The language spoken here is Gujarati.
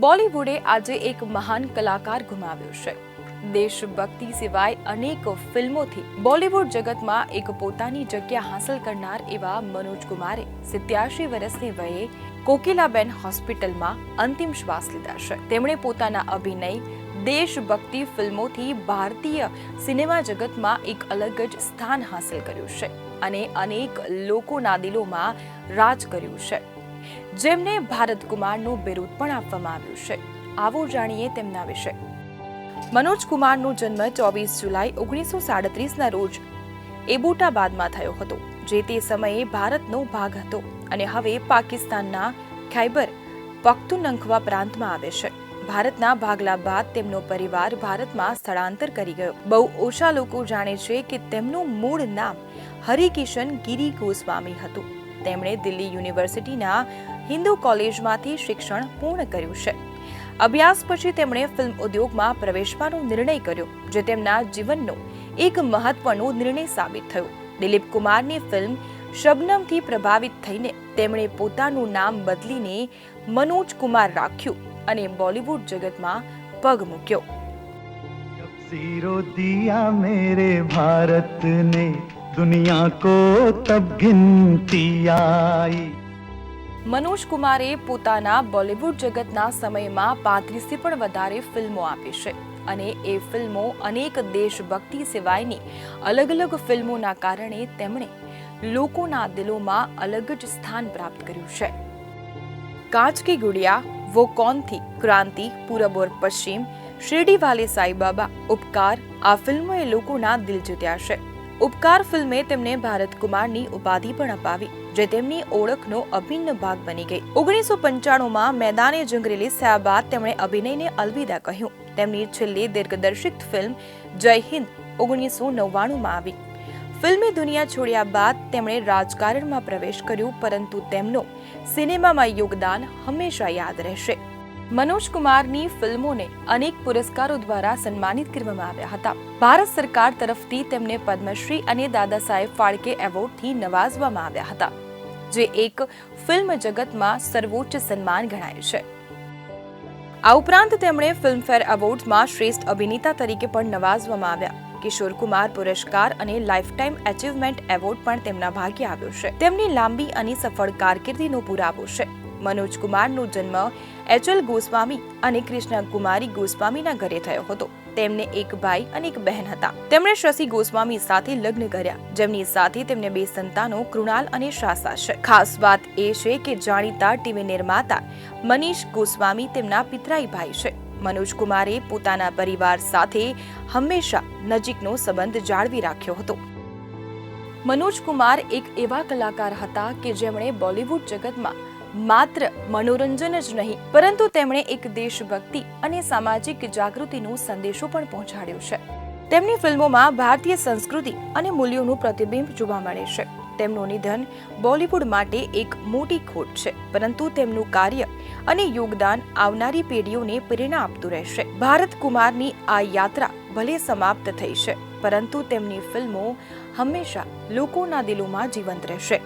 બોલિવૂડે આજે એક મહાન કલાકાર ગુમાવ્યો છે. દેશભક્તિ સિવાય અનેક ફિલ્મોથી બોલિવૂડ જગતમાં એક પોતાની જગ્યા હાંસલ કરનાર એવા મનોજ કુમારે સિત્યાસી વર્ષની વયે કોકિલાબેન હોસ્પિટલમાં અંતિમ શ્વાસ લીધા છે. તેમણે પોતાના અભિનય દેશભક્તિ ફિલ્મોથી ભારતીય સિનેમા જગતમાં એક અલગ જ સ્થાન હાંસલ કર્યું છે અને અનેક લોકોના દિલોમાં રાજ કર્યું છે. જેમને ભારત કુમારનું બિરુદ પણ આપવામાં આવ્યું છે. આવો જાણીએ તેમના વિશે. મનોજ કુમારનો જન્મ ચોવીસ જુલાઈ ઓગણીસો સાડત્રીસના રોજ એબોટાબાદમાં થયો હતો, જે તે સમયે ભારતનો ભાગ હતો અને હવે પાકિસ્તાનના ખૈબર પખ્તુનખવા પ્રાંતમાં આવે છે. ભારતના ભાગલા બાદ તેમનો પરિવાર ભારતમાં સ્થળાંતર કરી ગયો. બહુ ઓછા લોકો જાણે છે કે તેમનું મૂળ નામ હરિકિશન ગિરી ગોસ્વામી હતું. તેમણે દિલ્હી યુનિવર્સિટીના હિન્દુ કોલેજમાંથી શિક્ષણ પૂર્ણ કર્યું છે. અભ્યાસ પછી તેમણે ફિલ્મ ઉદ્યોગમાં પ્રવેશવાનો નિર્ણય કર્યો, જે તેમના જીવનનો એક મહત્વનો નિર્ણય સાબિત થયો. દિલીપ કુમારની ફિલ્મ શબનમથી પ્રભાવિત થઈને તેમણે પોતાનું નામ બદલીને મનોજ કુમાર રાખ્યું અને બોલિવૂડ જગતમાં પગ મૂક્યો. ઝીરો મેરે ભારત ને દુનિયા કો તબ ગિનતી આઈ મનોજ કુમારે પોતાના બોલિવૂડ જગતના સમયમાં પાંત્રીસથી પણ વધારે ફિલ્મો આપી છે અને એ ફિલ્મો અનેક દેશભક્તિ સિવાયની અલગ અલગ ફિલ્મોના કારણે તેમણે લોકોના દિલોમાં અલગ જ સ્થાન પ્રાપ્ત કર્યું છે. કાચ કી ગુડિયા, વો કોનથી? ક્રાંતિ, પૂરબ ઓર પશ્ચિમ, શિરડી વાલે સાઈબાબા ઉપકાર, આ ફિલ્મોએ લોકોના દિલ જીત્યા છે. ઉપકાર ફિલ્મે તેમને ભારત કુમારની ઉપાધિ પણ અપાવી, જે તેમની ઓળખનો અભિન્ન ભાગ બની ગઈ. ઓગણીસો પંચાણુંમાં મેદાને જંગ રિલીઝ બાદ તેમણે અભિનયને અલવિદા કહ્યું. તેમની છેલ્લી દીર્ઘદર્શિત ફિલ્મ જય હિન્દ ઓગણીસો નવ્વાણુંમાં આવી. ફિલ્મી દુનિયા છોડ્યા બાદ તેમણે રાજકારણમાં પ્રવેશ કર્યો, પરંતુ તેમનો સિનેમામાં યોગદાન હંમેશા યાદ રહેશે. મનોજ કુમારની ફિલ્મોને અનેક પુરસ્કારો દ્વારા સન્માનિત કરવામાં આવ્યા હતા. ભારત સરકાર તરફથી તેમને પદ્મશ્રી અને દાદા સાહેબ ફાળકે એવોર્ડથી નવાજવામાં આવ્યા હતા, જે એક ફિલ્મ જગતમાં સર્વોચ્ચ સન્માન ગણાય છે. આ ઉપરાંત તેમણે ફિલ્મફેર એવોર્ડમાં શ્રેષ્ઠ અભિનેતા તરીકે પણ નવાજવામાં આવ્યા. કિશોર કુમાર પુરસ્કાર અને લાઈફટાઈમ એચિવમેન્ટ એવોર્ડ પણ તેમના ભાગ્ય આવ્યો છે. તેમની લાંબી અને સફળ કારકિર્દીનો પુરાવો છે. મનોજ કુમારનો જન્મ એચએલ ગોસ્વામી અને કૃષ્ણ કુમારી ગોસ્વામીના ઘરે થયો હતો. તેમને એક ભાઈ અને એક બહેન હતા. તેમણે શશી ગોસ્વામી સાથે લગ્ન કર્યા. જેમની સાથે તેમને બે સંતાનો કૃણાલ અને શાસા છે. ખાસ વાત એ છે કે જાણીતા ટીવી નિર્માતા મનીષ ગોસ્વામી તેમના પિતરાઈ ભાઈ છે. મનોજ કુમારે પોતાના પરિવાર સાથે હંમેશા નજીકનો સંબંધ જાળવી રાખ્યો હતો. મનોજ કુમાર એક એવા કલાકાર હતા કે જેમણે બોલિવૂડ જગતમાં માત્ર મનોરંજન જ નહીં, પરંતુ તેમણે એક દેશભક્તિ અને સામાજિક જાગૃતિનો સંદેશો પણ પહોંચાડ્યો છે. તેમની ફિલ્મોમાં ભારતીય સંસ્કૃતિ અને મૂલ્યોનું પ્રતિબિંબ જોવા મળે છે. તેમનું નિધન બોલિવૂડ માટે એક મોટી ખોટ છે, પરંતુ તેમનું કાર્ય અને યોગદાન આવનારી પેઢીઓને પ્રેરણા આપતું રહેશે. ભારત કુમારની આ યાત્રા ભલે સમાપ્ત થઈ છે, પરંતુ તેમની ફિલ્મો હંમેશા લોકોના દિલોમાં જીવંત રહેશે.